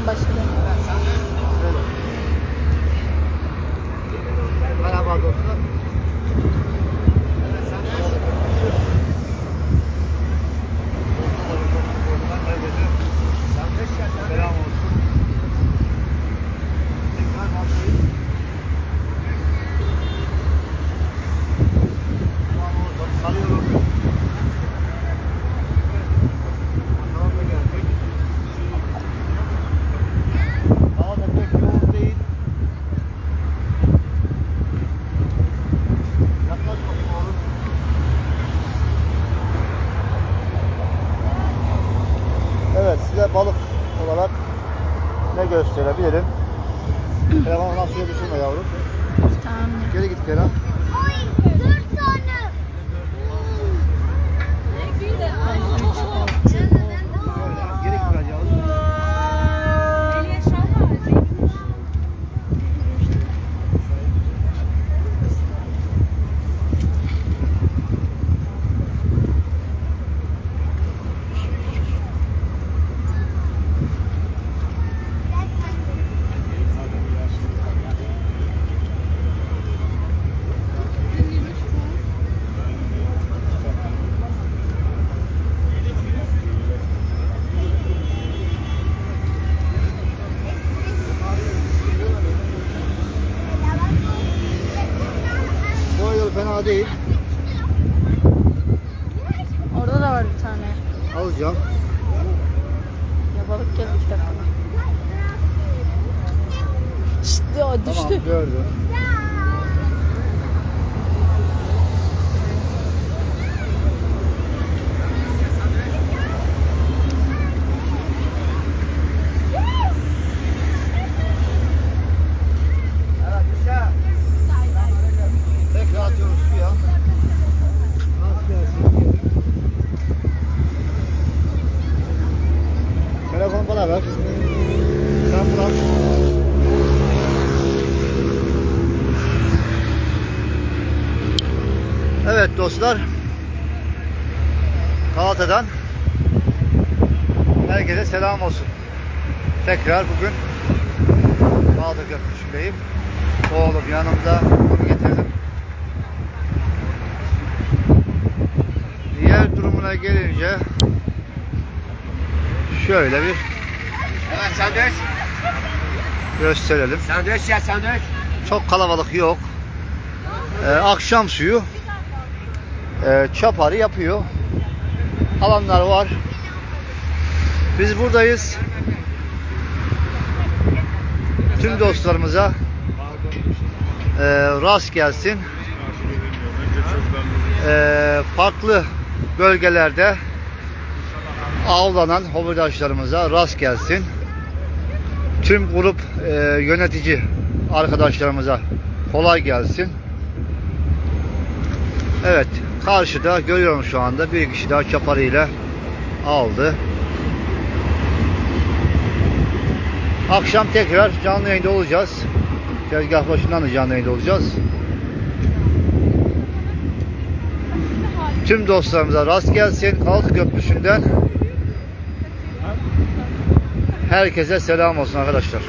Tamam başladı. Merhaba. Balık olarak ne gösterebilirim? Telefonu nasıl düşürme yavrum. Tamam. Geri git Kerem. Dört tane. Şöyle geri git biraz yavrum. Fena değil. Orada da var bir tane. Alacağım. Ya balık geldi iki dakika. Şşt düştü. Tamam gördüm. Evet dostlar. Galata'dan herkese selam olsun. Tekrar bugün Galata Köprüsü'ndeyim. Oğlum yanımda. Onu getirdim. Diğer durumuna gelince şöyle bir Evet sandviç. gösterelim. Sandviç ya sandviç. Çok kalabalık yok. Ee, akşam suyu e, çaparı yapıyor. Alanlar var. Biz buradayız. Tüm dostlarımıza e, rast gelsin. E, farklı bölgelerde avlanan hobidaşlarımıza rast gelsin. Tüm grup e, yönetici arkadaşlarımıza kolay gelsin. Evet, karşıda görüyorum şu anda bir kişi daha çaparıyla aldı. Akşam tekrar canlı yayında olacağız. Tezgah başından da canlı yayında olacağız. Tüm dostlarımıza rast gelsin. Galata Köprüsü'nden herkese selam olsun arkadaşlar.